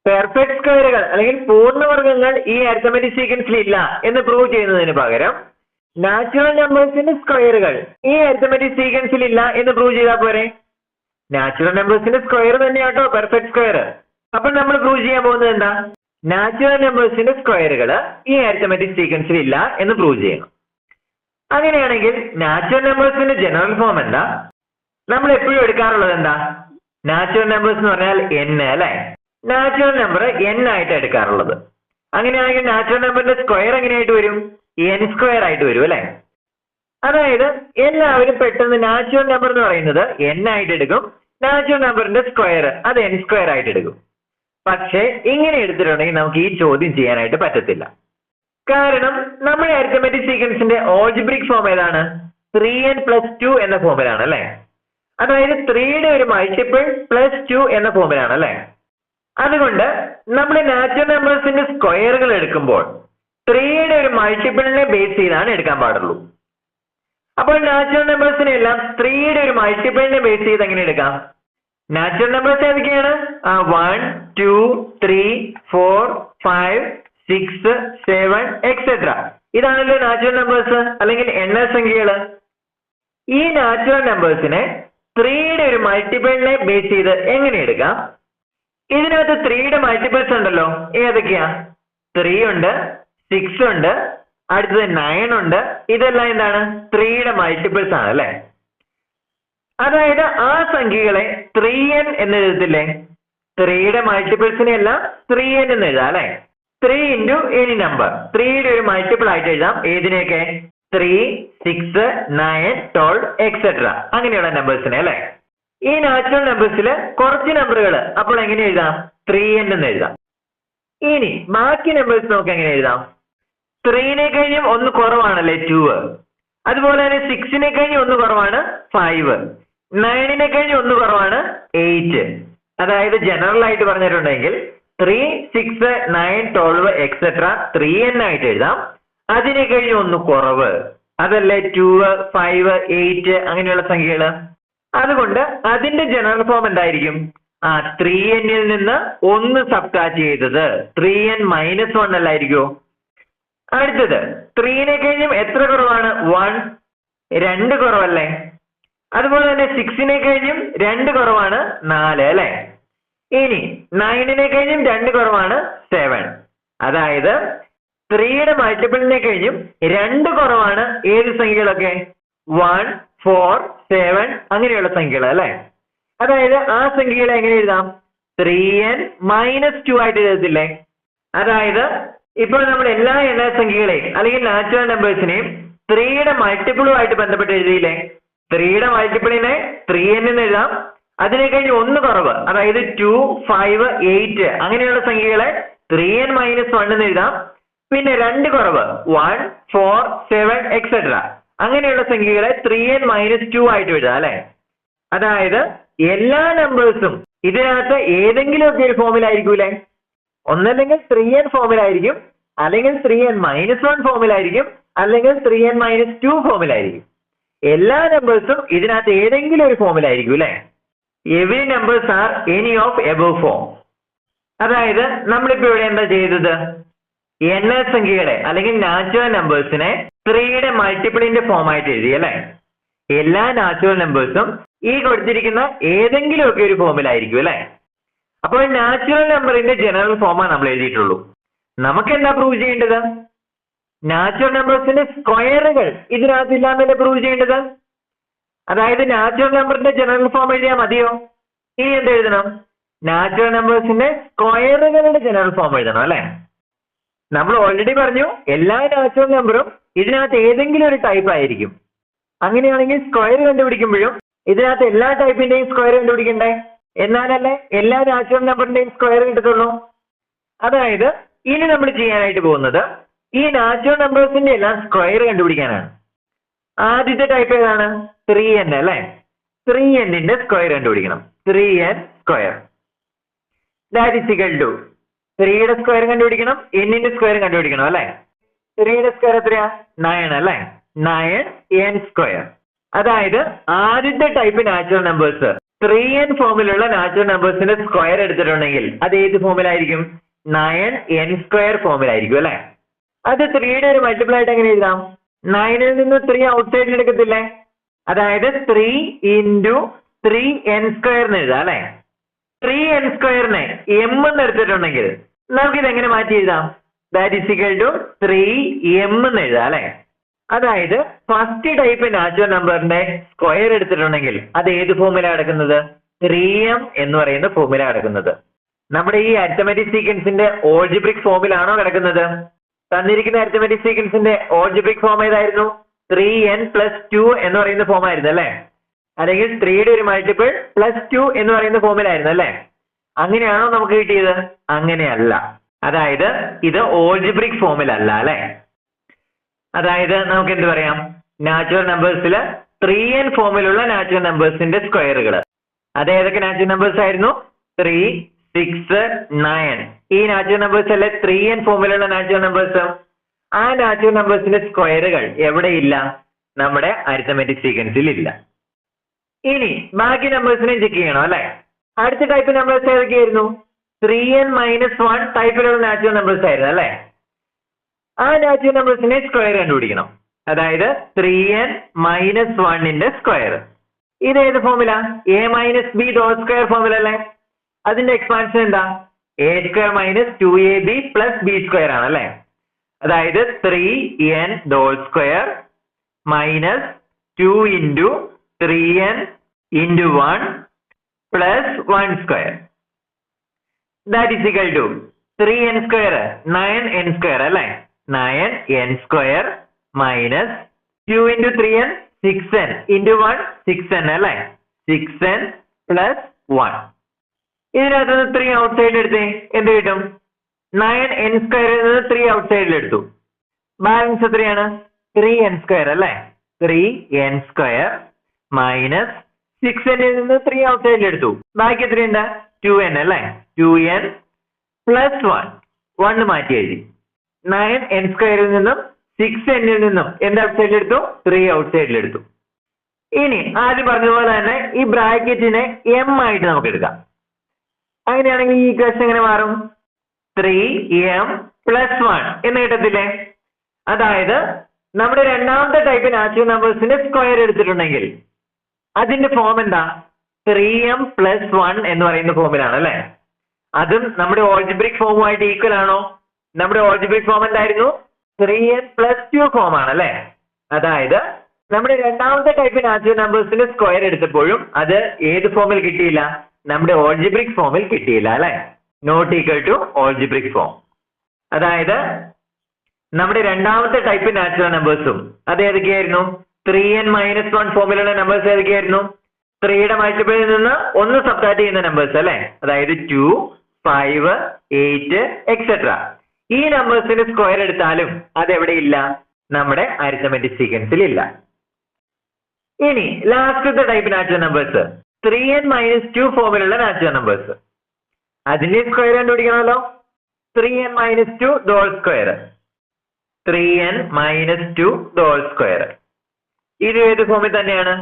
പെർഫെക്റ്റ് സ്ക്വയറുകൾ അല്ലെങ്കിൽ പൂർണവർഗങ്ങൾ ഈ അരിത്തമെറ്റിക് സീക്വൻസിൽ ഇല്ല എന്ന് പ്രൂവ് ചെയ്യുന്നതിന് പകരം നാച്ചുറൽ നമ്പേഴ്സിന്റെ സ്ക്വയറുകൾ ഈ അരിത്തമെറ്റിക് സീക്വൻസിൽ ഇല്ല എന്ന് പ്രൂവ് ചെയ്താൽ പോരെ? നാച്ചുറൽ നമ്പേഴ്സിന്റെ സ്ക്വയർ തന്നെയാട്ടോ പെർഫെക്റ്റ് സ്ക്വയർ അപ്പൊ നമ്മൾ പ്രൂവ് ചെയ്യാൻ പോകുന്നത് എന്താ? നാച്ചുറൽ നമ്പേഴ്സിന്റെ സ്ക്വയറുകൾ ഈ അരിത്തമെറ്റിക് സീക്വൻസിൽ ഇല്ല എന്ന് പ്രൂവ് ചെയ്യണം. അങ്ങനെയാണെങ്കിൽ നാച്ചുറൽ നമ്പേഴ്സിന്റെ ജനറൽ ഫോം എന്താ? നമ്മൾ എപ്പോഴും എടുക്കാറുള്ളത് എന്താ? നാച്ചുറൽ നമ്പേഴ്സ് എന്ന് പറഞ്ഞാൽ എൻ അല്ലെ? നാച്ചുറൽ നമ്പർ എൻ ആയിട്ട് എടുക്കാറുള്ളത്. അങ്ങനെയാണെങ്കിൽ നാച്ചുറൽ നമ്പറിന്റെ സ്ക്വയർ എങ്ങനെയായിട്ട് വരും? എൻ സ്ക്വയർ ആയിട്ട് വരും അല്ലെ? അതായത് എല്ലാവരും പെട്ടെന്ന് നാച്ചുറൽ നമ്പർ എന്ന് പറയുന്നത് എൻ ആയിട്ട് എടുക്കും. നാച്ചുറൽ നമ്പറിന്റെ സ്ക്വയർ അത് എൻ സ്ക്വയർ ആയിട്ട് എടുക്കും. പക്ഷേ ഇങ്ങനെ എടുത്തിട്ടുണ്ടെങ്കിൽ നമുക്ക് ഈ ചോദ്യം ചെയ്യാനായിട്ട് പറ്റത്തില്ല. കാരണം നമ്മുടെ അരിത്തമെറ്റിക് സീക്വൻസിന്റെ ഓൾജിബ്രിക് ഫോം ഏതാണ്? ത്രീ എൻ പ്ലസ് ടു എന്ന ഫോമിലാണ് അല്ലെ? അതായത് ത്രീയുടെ ഒരു മൾട്ടിപ്പിൾ പ്ലസ് ടു എന്ന ഫോമിലാണ് അല്ലെ അതുകൊണ്ട് നമ്മൾ നാച്ചുറൽ നമ്പേഴ്സിന്റെ സ്ക്വയറുകൾ എടുക്കുമ്പോൾ ത്രീയുടെ ഒരു മൾട്ടിപ്പിളിനെ ബേസ് ചെയ്താണ് എടുക്കാൻ പാടുള്ളൂ. അപ്പോൾ നാച്ചുറൽ നമ്പേഴ്സിനെ എല്ലാം ത്രീയുടെ ഒരു മൾട്ടിപ്പിളിനെ ബേസ് ചെയ്ത് എങ്ങനെ എടുക്കാം? നാച്ചുറൽ നമ്പേഴ്സ് ഏതൊക്കെയാണ്? One two three four five six seven etcetera ഇതാണല്ലോ നാച്ചുറൽ നമ്പേഴ്സ് അല്ലെങ്കിൽ എണ്ണ സംഖ്യകൾ ഈ നാച്ചുറൽ നമ്പേഴ്സിനെ ത്രീയുടെ ഒരു മൾട്ടിപ്പിളിനെ ബേസ് ചെയ്ത് എങ്ങനെ എടുക്കാം? ഇതിനകത്ത് ത്രീയുടെ മൾട്ടിപ്പിൾസ് ഉണ്ടല്ലോ. ഏതൊക്കെയാ? ത്രീ ഉണ്ട് സിക്സ് ഉണ്ട് അടുത്തത് നയൻ ഉണ്ട്. ഇതെല്ലാം എന്താണ്? ത്രീയുടെ മൾട്ടിപ്പിൾസ് ആണ് അല്ലെ? അതായത് ആ സംഖ്യകളെ ത്രീ എൻ എന്ന് എഴുതത്തില്ലേ? ത്രീയുടെ മൾട്ടിപ്പിൾസിനെ എല്ലാം ത്രീ എൻ എന്ന് എഴുതാം അല്ലെ? ത്രീ ഇന്റു എനി നമ്പർ ത്രീയുടെ ഒരു മൾട്ടിപ്പിൾ ആയിട്ട് എഴുതാം. ഏതിനെയൊക്കെ? Three six nine twelve etcetera അങ്ങനെയുള്ള നമ്പേഴ്സിനെ അല്ലെ? ഈ നാച്ചുറൽ നമ്പേഴ്സിൽ കുറച്ച് നമ്പറുകൾ അപ്പോൾ എങ്ങനെ എഴുതാം? ത്രീ എൻ എന്ന് എഴുതാം. ഇനി ബാക്കി നമ്പേഴ്സ് നമുക്ക് എങ്ങനെ എഴുതാം? ത്രീനെ കഴിഞ്ഞും ഒന്ന് കുറവാണല്ലേ ടു അതുപോലെ തന്നെ സിക്സിനെ കഴിഞ്ഞ് ഒന്ന് കുറവാണ് ഫൈവ് നയനിനെ കഴിഞ്ഞ് ഒന്ന് കുറവാണ് എയ്റ്റ് അതായത് ജനറൽ ആയിട്ട് പറഞ്ഞിട്ടുണ്ടെങ്കിൽ three six nine twelve etcetera three n ആയിട്ട് എഴുതാം. അതിനെ കഴിഞ്ഞ് ഒന്ന് കുറവ്. അതല്ലേ ടു ഫൈവ് എയ്റ്റ് അങ്ങനെയുള്ള സംഖ്യകൾ? അതുകൊണ്ട് അതിന്റെ ജനറൽ ഫോം എന്തായിരിക്കും? ആ ത്രീ എന്നിൽ നിന്ന് ഒന്ന് സബ്ട്രാക്ട് ചെയ്തത്. ത്രീ എൻ മൈനസ് വൺ അല്ലായിരിക്കോ? അടുത്തത് ത്രീനെ കഴിഞ്ഞും എത്ര കുറവാണ്? വൺ രണ്ട് കുറവല്ലേ? അതുപോലെ തന്നെ സിക്സിനെ കഴിഞ്ഞും രണ്ട് കുറവാണ് നാല് അല്ലേ? ഇനി നയനിനെ കഴിഞ്ഞും രണ്ട് കുറവാണ് സെവൻ അതായത് ത്രീയുടെ മൾട്ടിപ്പിളിനെ കഴിഞ്ഞും രണ്ട് കുറവാണ്. ഏത് സംഖ്യകളൊക്കെ? വൺ ഫോർ സെവൻ അങ്ങനെയുള്ള സംഖ്യകൾ അല്ലെ? അതായത് ആ സംഖ്യകളെ എങ്ങനെ എഴുതാം? ത്രീ എൻ മൈനസ് ടു ആയിട്ട് എഴുതത്തില്ലേ? അതായത് ഇപ്പോൾ നമ്മൾ എല്ലാ എണ്ണസംഖ്യകളെയും അല്ലെങ്കിൽ നാച്ചുറൽ നമ്പേഴ്സിനെയും ത്രീയുടെ മൾട്ടിപ്പിളുമായിട്ട് ബന്ധപ്പെട്ട് എഴുതിയില്ലേ? ത്രീയുടെ മൾട്ടിപ്പിളിനെ ത്രീ എന്ന് എഴുതാം. അതിനെ കഴിഞ്ഞ് ഒന്ന് കുറവ് അതായത് ടു ഫൈവ് എയ്റ്റ് അങ്ങനെയുള്ള സംഖ്യകളെ ത്രീ എൻ മൈനസ് വൺ എന്ന് എഴുതാം. പിന്നെ രണ്ട് കുറവ്. വൺ ഫോർ സെവൻ എക്സെട്ര അങ്ങനെയുള്ള സംഖ്യകളെ ത്രീ എൻ മൈനസ് ടു ആയിട്ട് എഴുതാം അല്ലെ? അതായത് എല്ലാ നമ്പേഴ്സും ഇതിനകത്ത് ഏതെങ്കിലും ഒക്കെ ഒരു ഫോമിലായിരിക്കൂലേ ഒന്നല്ലെങ്കിൽ ത്രീ എൻ ഫോമിലായിരിക്കും അല്ലെങ്കിൽ ത്രീ എൻ മൈനസ് വൺ ഫോമിലായിരിക്കും അല്ലെങ്കിൽ ത്രീ എൻ മൈനസ് ടു ഫോമിലായിരിക്കും എല്ലാ നമ്പേഴ്സും ഇതിനകത്ത് ഏതെങ്കിലും ഒരു ഫോമിലായിരിക്കും അല്ലെ? Every numbers are any of above form അതായത് നമ്മളിപ്പോ ഇവിടെ എന്താ ചെയ്തത്? എണ്ണ സംഖ്യകളെ അല്ലെങ്കിൽ നാച്ചുറൽ നമ്പേഴ്സിനെ ത്രീയുടെ മൾട്ടിപ്പിളിന്റെ ഫോം ആയിട്ട് എഴുതി അല്ലെ? എല്ലാ നാച്ചുറൽ നമ്പേഴ്സും ഈ കൊടുത്തിരിക്കുന്ന ഏതെങ്കിലും ഒക്കെ ഒരു ഫോമിലായിരിക്കും അല്ലെ? അപ്പോൾ നാച്ചുറൽ നമ്പറിന്റെ ജനറൽ ഫോമാണ് നമ്മൾ എഴുതിയിട്ടുള്ളൂ. നമുക്ക് എന്താ പ്രൂവ് ചെയ്യേണ്ടത് നാച്ചുറൽ നമ്പേഴ്സിന്റെ സ്ക്വയറുകൾ ഇതിനകത്ത് ഇല്ലാന്നല്ലേ പ്രൂവ് ചെയ്യേണ്ടത്? അതായത് നാച്ചുറൽ നമ്പറിന്റെ ജനറൽ ഫോം എഴുതിയാൽ മതിയോ? ഇനി എന്ത് എഴുതണം? നാച്ചുറൽ നമ്പേഴ്സിന്റെ സ്ക്വയറുകളുടെ ജനറൽ ഫോം എഴുതണം അല്ലെ? നമ്മൾ ഓൾറെഡി പറഞ്ഞു എല്ലാ നാച്ചുറൽ നമ്പറും ഇതിനകത്ത് ഏതെങ്കിലും ഒരു ടൈപ്പ് ആയിരിക്കും. അങ്ങനെയാണെങ്കിൽ സ്ക്വയർ കണ്ടുപിടിക്കുമ്പോഴും ഇതിനകത്ത് എല്ലാ ടൈപ്പിന്റെയും സ്ക്വയർ കണ്ടുപിടിക്കണ്ടേ? എന്നാലല്ലേ എല്ലാ നാച്ചുറൽ നമ്പറിന്റെയും സ്ക്വയർ കിട്ടത്തുള്ളൂ? അതായത് ഇനി നമ്മൾ ചെയ്യാനായിട്ട് പോകുന്നത് ഈ നാച്ചുറൽ നമ്പേഴ്സിന്റെ എല്ലാം സ്ക്വയർ കണ്ടുപിടിക്കാനാണ്. ആദ്യത്തെ ടൈപ്പ് ഏതാണ്? ത്രീ എൻ അല്ലെ? ത്രീ എന്നിന്റെ സ്ക്വയർ കണ്ടുപിടിക്കണം. Three n square that is equal to ത്രീയുടെ സ്ക്വയർ കണ്ടുപിടിക്കണം എന്നിന്റെ സ്ക്വയർ കണ്ടുപിടിക്കണം അല്ലേ? ത്രീയുടെ സ്ക്വയർ എത്രയാ? നയൻ അല്ലേ? നയൻ എൻ സ്ക്വയർ അതായത് ആദ്യത്തെ type natural numbers three n ഫോമിലുള്ള നാച്ചുറൽ നമ്പേഴ്സിന്റെ സ്ക്വയർ എടുത്തിട്ടുണ്ടെങ്കിൽ അത് ഏത് ഫോമിലായിരിക്കും നയൻ എൻ സ്ക്വയർ ഫോമിലായിരിക്കും അല്ലെ? അത് ത്രീയുടെ ഒരു മൾട്ടിപ്പിൾ ആയിട്ട് എങ്ങനെ എഴുതാം? നയനിൽ നിന്ന് ത്രീ ഔട്ട് സൈഡിൽ എടുക്കത്തില്ലേ? അതായത് three into three n square എന്ന് എഴുതാം അല്ലെ? ത്രീ എൻ സ്ക്വയറിനെ എം എന്ന് എടുത്തിട്ടുണ്ടെങ്കിൽ നമുക്ക് ഇത് എങ്ങനെ മാറ്റി എഴുതാം? That is equal to three m എന്ന് എഴുതാം അല്ലെ? അതായത് ഫസ്റ്റ് ടൈപ്പ് നാച്ചുറൽ നമ്പറിന്റെ സ്ക്വയർ എടുത്തിട്ടുണ്ടെങ്കിൽ അത് ഏത് ഫോമിലാണ് അടക്കുന്നത് ത്രീ എം എന്ന് പറയുന്ന ഫോമിലാണ് അടക്കുന്നത് നമ്മുടെ ഈ അരിത്തമെറ്റിക് സീക്വൻസിന്റെ ഓൾജിബ്രിക് ഫോമിലാണോ കിടക്കുന്നത്? തന്നിരിക്കുന്ന അരിത്തമെറ്റിക് സീക്വൻസിന്റെ ഓൾജിബ്രിക് ഫോം ഏതായിരുന്നു? ത്രീ എൻ പ്ലസ് ടു എന്ന് പറയുന്ന ഫോം ആയിരുന്നു അല്ലേ? അല്ലെങ്കിൽ ത്രീയുടെ ഒരു മൾട്ടിപ്പിൾ പ്ലസ് ടു എന്ന് പറയുന്ന ഫോമിലായിരുന്നു അല്ലേ? അങ്ങനെയാണോ നമുക്ക് കിട്ടിയത്? അങ്ങനെയല്ല. അതായത് ഇത് ഓൾജിബ്രിക് ഫോമിലല്ല അല്ലെ അതായത് നമുക്ക് എന്ത് പറയാം? നാച്ചുറൽ നമ്പേഴ്സിൽ ത്രീ എൻ ഫോമിലുള്ള നാച്ചുറൽ നമ്പേഴ്സിന്റെ സ്ക്വയറുകൾ അത് ഏതൊക്കെ നാച്ചുറൽ നമ്പേഴ്സ് ആയിരുന്നു? ത്രീ സിക്സ് നയൻ ഈ നാച്ചുറൽ നമ്പേഴ്സ് അല്ലെ ത്രീ എൻ ഫോമിലുള്ള നാച്ചുറൽ നമ്പേഴ്സ് ആ നാച്ചുറൽ നമ്പേഴ്സിന്റെ സ്ക്വയറുകൾ എവിടെയില്ല? നമ്മുടെ അരിത്തമെറ്റിക് സീക്വൻസിൽ ഇല്ല. ഇനി ബാക്കി നമ്പേഴ്സിനെയും ചെക്ക് ചെയ്യണം അല്ലെ? അടുത്ത ടൈപ്പ് നമ്പേഴ്സ് ഏതൊക്കെയായിരുന്നു ത്രീ എൻ മൈനസ് വൺ ടൈപ്പിലുള്ള നാച്ചുറൽ നമ്പേഴ്സ് ആയിരുന്നു അല്ലെ? ആ നാച്ചുറൽ നമ്പേഴ്സിനെ സ്ക്വയർ കണ്ടുപിടിക്കണം. അതായത് ത്രീ എൻ മൈനസ് വണ്ണിന്റെ സ്ക്വയർ ഇത് ഏത് ഫോമില a minus b whole square ഫോമിലല്ലേ അതിന്റെ എക്സ്പാൻഷൻ എന്താ? A square minus two a b plus b square ആണ് അല്ലെ? അതായത് three n whole square minus two into three n plus one square that is equal to three n square nine n square അല്ലേ? Nine n square minus two into three n six n into one six n അല്ലേ? Six n plus one ഇതിനകത്ത് നിന്ന് three out സൈഡിൽ എടുത്തേ എന്ത് കിട്ടും? Nine n സ്ക്വയറിൽ നിന്ന് ത്രീ ഔട്ട് സൈഡിൽ എടുത്തു. ബാലൻസ് എത്രയാണ്? ത്രീ എൻ സ്ക്വയർ അല്ലേ? Three n square minus six എന്നിൽ നിന്ന് ത്രീ ഔട്ട് സൈഡിൽ എടുത്തു. ബാക്കി എത്രയുണ്ട്? ടു എൻ അല്ലേ? Two n plus one one മാറ്റി എഴുതി. നയൻ എൻ സ്ക്വയറിൽ നിന്നും സിക്സ് എന്നിൽ നിന്നും എന്ത് ഔട്ട് സൈഡിൽ എടുത്തു? ത്രീ ഔട്ട് സൈഡിൽ എടുത്തു. ഇനി ആദ്യം പറഞ്ഞതുപോലെ തന്നെ ഈ ബ്രാക്കറ്റിനെ എം ആയിട്ട് നമുക്ക് എടുക്കാം. അങ്ങനെയാണെങ്കിൽ ഈ ഇക്വേഷൻ എങ്ങനെ മാറും? ത്രീ എം പ്ലസ് വൺ എന്ന് കിട്ടത്തില്ലേ അതായത് നമ്മുടെ രണ്ടാമത്തെ ടൈപ്പ് നാച്ചുറൽ നമ്പേഴ്സിന്റെ സ്ക്വയർ എടുത്തിട്ടുണ്ടെങ്കിൽ അതിന്റെ ഫോം എന്താ? ത്രീ എം പ്ലസ് വൺ എന്ന് പറയുന്ന ഫോമിലാണ് അല്ലെ? അതും നമ്മുടെ ഓൾജിബ്രിക് ഫോമുമായിട്ട് ഈക്വൽ ആണോ? നമ്മുടെ ഓൾജിബ്രിക് ഫോം എന്തായിരുന്നു? Three m plus two form ആണ് അല്ലെ? അതായത് നമ്മുടെ രണ്ടാമത്തെ ടൈപ്പ് നാച്ചുറൽ നമ്പേഴ്സിന്റെ സ്ക്വയർ എടുത്തപ്പോഴും അത് ഏത് ഫോമിൽ കിട്ടിയില്ല? നമ്മുടെ ഓൾജിബ്രിക് ഫോമിൽ കിട്ടിയില്ല അല്ലെ? Not equal to algebraic form അതായത് നമ്മുടെ രണ്ടാമത്തെ ടൈപ്പ് നാച്ചുറൽ നമ്പേഴ്സും അത് ഏതൊക്കെയായിരുന്നു? ത്രീ എൻ മൈനസ് വൺ ഫോമിലുള്ള നമ്പേഴ്സ് ഏതൊക്കെയായിരുന്നു? ത്രീയുടെ മൾട്ടിപ്പിളിൽ നിന്ന് ഒന്ന് സബ്ട്രാക്ട് ചെയ്യുന്ന നമ്പേഴ്സ് അല്ലെ? അതായത് ടു ഫൈവ് എയ്റ്റ് എക്സെട്ര ഈ നമ്പേഴ്സിന് സ്ക്വയർ എടുത്താലും അത് ഇല്ല? നമ്മുടെ അരിത്തമെറ്റിക് സീക്വൻസിൽ ഇല്ല. ഇനി ലാസ്റ്റത്തെ type natural numbers three n minus two ഫോമിലുള്ള നാച്ചുറൽ നമ്പേഴ്സ് അതിന്റെ square കണ്ടുപിടിക്കണമല്ലോ three n minus two whole square three n minus two whole square ഇത് ഏത് ഫോമിൽ തന്നെയാണ്?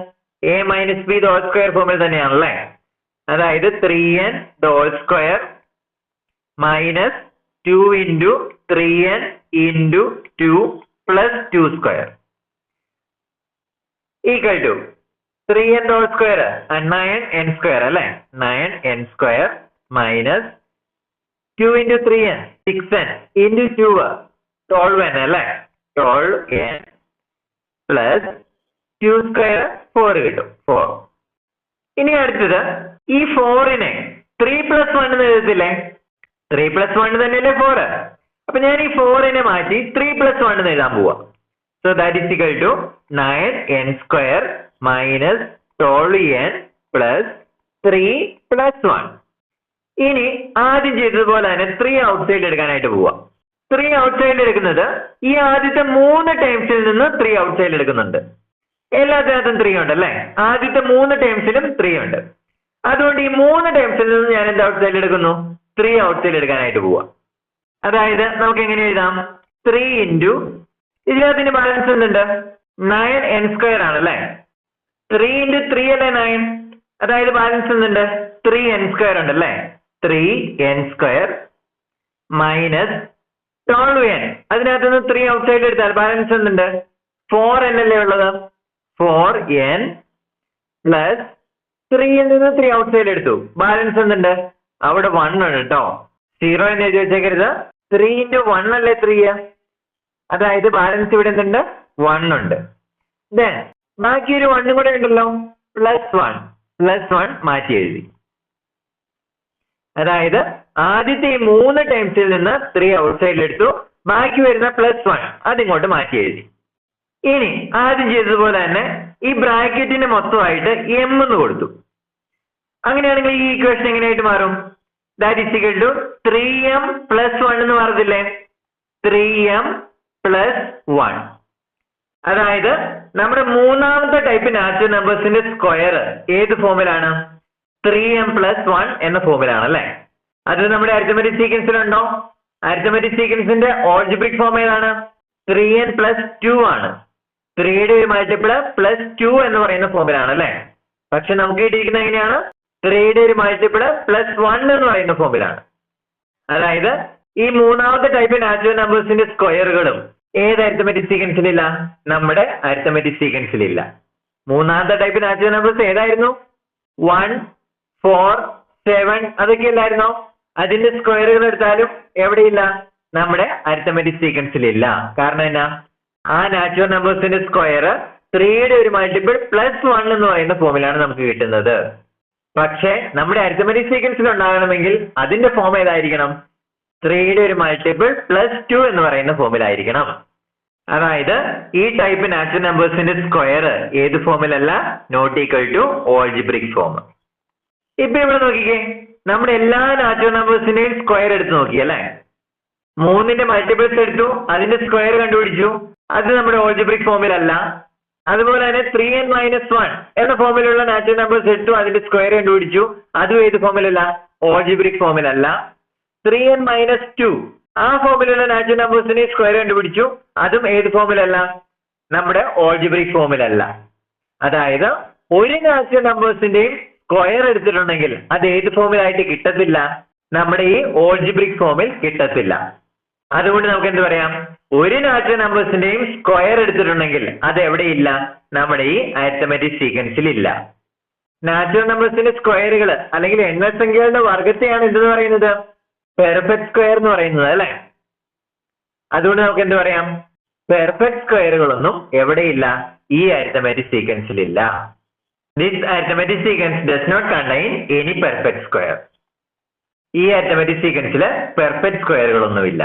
A minus b whole square ഫോമിൽ തന്നെയാണ് അല്ലേ? അതായത് three n whole square minus two into three n into two plus two square equal to three n whole square nine n square അല്ലേ? Nine n square minus two into three n six n into two twelve n അല്ലെ? Twelve n plus two square four കിട്ടും. Four ഇനി അടുത്തത് ഈ ഫോറിനെ three plus one എന്ന് എഴുതത്തില്ലേ? Three plus one തന്നെയല്ലേ ഫോർ അപ്പൊ ഞാൻ ഈ ഫോറിനെ മാറ്റി ത്രീ പ്ലസ് വൺ എന്ന് എഴുതാൻ പോവാ. So that is equal to nine n square minus twelve n plus three plus one ഇനി ആദ്യം ചെയ്തതുപോലെ തന്നെ ത്രീ ഔട്ട് സൈഡ് എടുക്കാനായിട്ട് പോവാം. ത്രീ ഔട്ട് സൈഡ് എടുക്കുന്നത് ഈ ആദ്യത്തെ മൂന്ന് ടൈംസിൽ നിന്ന് ത്രീ ഔട്ട് സൈഡ് എടുക്കുന്നുണ്ട്. എല്ലാത്തിനകത്തും ത്രീ ഉണ്ട് അല്ലേ? ആദ്യത്തെ മൂന്ന് ടേംസിലും ത്രീ ഉണ്ട്. അതുകൊണ്ട് ഈ മൂന്ന് ടേംസിൽ നിന്ന് ഞാൻ എന്ത് ഔട്ട് സൈഡിൽ എടുക്കുന്നു? ത്രീ ഔട്ട് സൈഡിൽ എടുക്കാനായിട്ട് പോവാം. അതായത് നമുക്ക് എങ്ങനെ എഴുതാം? ത്രീ ഇന്റു ഇതിനകത്തിന് ബാലൻസ് എന്തുണ്ട്? നയൻ എൻ സ്ക്വയർ ആണ് അല്ലേ? ത്രീ ഇന്റു ത്രീ അല്ലേ നയൻ അതായത് ബാലൻസ് എന്തുണ്ട്? ത്രീ എൻ സ്ക്വയർ ഉണ്ട് അല്ലേ? Three n square minus twelve n അതിനകത്ത് നിന്ന് ത്രീ ഔട്ട് സൈഡിൽ എടുത്താൽ ബാലൻസ് എന്തുണ്ട്? ഫോർ എൻ അല്ലേ ഉള്ളത്? ഫോർ എൻ പ്ലസ് ത്രീയിൽ നിന്ന് ത്രീ ഔട്ട് സൈഡ് എടുത്തു. ബാലൻസ് എന്തുണ്ട്? അവിടെ വൺ ആണ് കേട്ടോ സീറോ എന്ന് എഴുതി വെച്ചേക്കരുത്. ത്രീ ഇന്റു വൺ അല്ലേ ത്രീ അതായത് ബാലൻസ് ഇവിടെ എന്തുണ്ട്? വൺ ഉണ്ട്. ബാക്കി ഒരു വണ്ണും കൂടെ ഉണ്ടല്ലോ. പ്ലസ് വൺ പ്ലസ് വൺ മാറ്റി എഴുതി. അതായത് ആദ്യത്തെ ഈ മൂന്ന് ടൈംസിൽ നിന്ന് ത്രീ ഔട്ട് സൈഡിൽ എടുത്തു. ബാക്കി വരുന്ന പ്ലസ് വൺ അതിങ്ങോട്ട് മാറ്റി എഴുതി. ഇനി ആദ്യം ചെയ്തതുപോലെ തന്നെ ഈ ബ്രാക്കറ്റിന്റെ മൊത്തമായിട്ട് എം എന്ന് കൊടുത്തു. അങ്ങനെയാണെങ്കിൽ ഈ ഇക്വേഷൻ എങ്ങനെയായിട്ട് മാറും? That is equal to three m plus one എന്ന് പറഞ്ഞില്ലേ ത്രീ എം പ്ലസ് വൺ അതായത് നമ്മുടെ മൂന്നാമത്തെ ടൈപ്പ് നാച്ചുറൽ നമ്പേഴ്സിന്റെ സ്ക്വയർ ഏത് ഫോമിലാണ് ത്രീ എം പ്ലസ് വൺ എന്ന ഫോമിലാണ് അല്ലെ? അത് നമ്മുടെ അരിത്തമെറ്റിക് സീക്വൻസിലുണ്ടോ അരിത്തമെറ്റിക് സീക്വൻസിന്റെ ഓൾജിബ്രിക് ഫോം ഏതാണ്? ത്രീ എൻ പ്ലസ് ടു ആണ്. ത്രീയുടെ ഒരു മൾട്ടിപ്പിൾ പ്ലസ് ടു എന്ന് പറയുന്ന ഫോമിലാണ് അല്ലെ? പക്ഷെ നമുക്ക് കിട്ടിയിരിക്കുന്നത് എങ്ങനെയാണ്? ത്രീയുടെ ഒരു മൾട്ടിപ്പിൾ പ്ലസ് വൺ എന്ന് പറയുന്ന ഫോമിലാണ് അതായത് ഈ മൂന്നാമത്തെ ടൈപ്പ് നാച്ചുറൽ നമ്പേഴ്സിന്റെ സ്ക്വയറുകളും ഏത് അരിത്തമെറ്റിക് സീക്വൻസിലില്ല നമ്മുടെ അരിത്തമെറ്റിക് സീക്വൻസിലില്ല മൂന്നാമത്തെ ടൈപ്പ് നാച്ചുറൽ നമ്പേഴ്സ് ഏതായിരുന്നു? വൺ ഫോർ സെവൻ അതൊക്കെ അല്ലായിരുന്നോ അതിന്റെ സ്ക്വയറുകൾ എടുത്താലും എവിടെയില്ല? നമ്മുടെ അരിത്തമെറ്റിക് സീക്വൻസിലില്ല കാരണം എന്നാ? ആ നാച്ചുറൽ നമ്പേഴ്സിന്റെ സ്ക്വയർ ത്രീയുടെ ഒരു മൾട്ടിപ്പിൾ പ്ലസ് വൺ എന്ന് പറയുന്ന ഫോമിലാണ് നമുക്ക് കിട്ടുന്നത്. പക്ഷേ നമ്മുടെ അരിത്തമെറ്റിക് സീക്വൻസിൽ ഉണ്ടാകണമെങ്കിൽ അതിന്റെ ഫോം ഏതായിരിക്കണം? ത്രീയുടെ ഒരു മൾട്ടിപ്പിൾ പ്ലസ് ടു എന്ന് പറയുന്ന ഫോമിലായിരിക്കണം അതായത് ഈ ടൈപ്പ് നാച്ചുറൽ നമ്പേഴ്സിന്റെ സ്ക്വയർ ഏത് ഫോമിലല്ല not equal to algebraic form ഇപ്പൊ ഇവിടെ നോക്കിക്കേ. നമ്മുടെ എല്ലാ നാച്ചുറൽ നമ്പേഴ്സിന്റെയും സ്ക്വയർ എടുത്ത് നോക്കി അല്ലെ? മൂന്നിന്റെ മൾട്ടിപ്പിൾസ് എടുത്തു അതിന്റെ സ്ക്വയർ കണ്ടുപിടിച്ചു. അത് നമ്മുടെ ഓൾജിബ്രിക് ഫോമിലല്ല അതുപോലെ തന്നെ ത്രീ എൻ മൈനസ് വൺ എന്ന ഫോമിലുള്ള നാച്ചുറൽ നമ്പേഴ്സ് എടുത്തു അതിന്റെ സ്ക്വയർ കണ്ടുപിടിച്ചു. അതും ഏത് ഫോമിലല്ല ഓൾജിബ്രിക് ഫോമിലല്ല ത്രീ എൻ മൈനസ് ടു ആ ഫോമിലുള്ള നാച്ചുറൽ നമ്പേഴ്സിനെ സ്ക്വയർ കണ്ടുപിടിച്ചു. അതും ഏത് ഫോമിലല്ല നമ്മുടെ ഓൾജിബ്രിക് ഫോമിലല്ല അതായത് ഒരു നാച്ചുറൽ നമ്പേഴ്സിന്റെയും സ്ക്വയർ എടുത്തിട്ടുണ്ടെങ്കിൽ അത് ഏത് ഫോമിലായിട്ട് കിട്ടത്തില്ല? നമ്മുടെ ഈ ഓൾജിബ്രിക് ഫോമിൽ കിട്ടത്തില്ല. അതുകൊണ്ട് നമുക്ക് എന്ത് പറയാം? ഒരു നാച്ചുറൽ നമ്പേഴ്സിന്റെയും സ്ക്വയർ എടുത്തിട്ടുണ്ടെങ്കിൽ അത് എവിടെയില്ല? നമ്മുടെ ഈ അരിത്തമെറ്റിക് സീക്വൻസിൽ ഇല്ല നാച്ചുറൽ നമ്പേഴ്സിന്റെ സ്ക്വയറുകൾ അല്ലെങ്കിൽ എണ്ണസംഖ്യകളുടെ വർഗത്തെയാണ് എന്തെന്ന് പറയുന്നത്? പെർഫെക്റ്റ് സ്ക്വയർ എന്ന് പറയുന്നത് അല്ലെ? അതുകൊണ്ട് നമുക്ക് എന്ത് പറയാം? പെർഫെക്റ്റ് സ്ക്വയറുകളൊന്നും എവിടെയില്ല? ഈ അരിത്തമെറ്റിക് സീക്വൻസിൽ ഇല്ല this arithmetic sequence does not contain any perfect square ഈ അരിത്തമെറ്റിക് സീക്വൻസിൽ പെർഫെക്റ്റ് സ്ക്വയറുകളൊന്നുമില്ല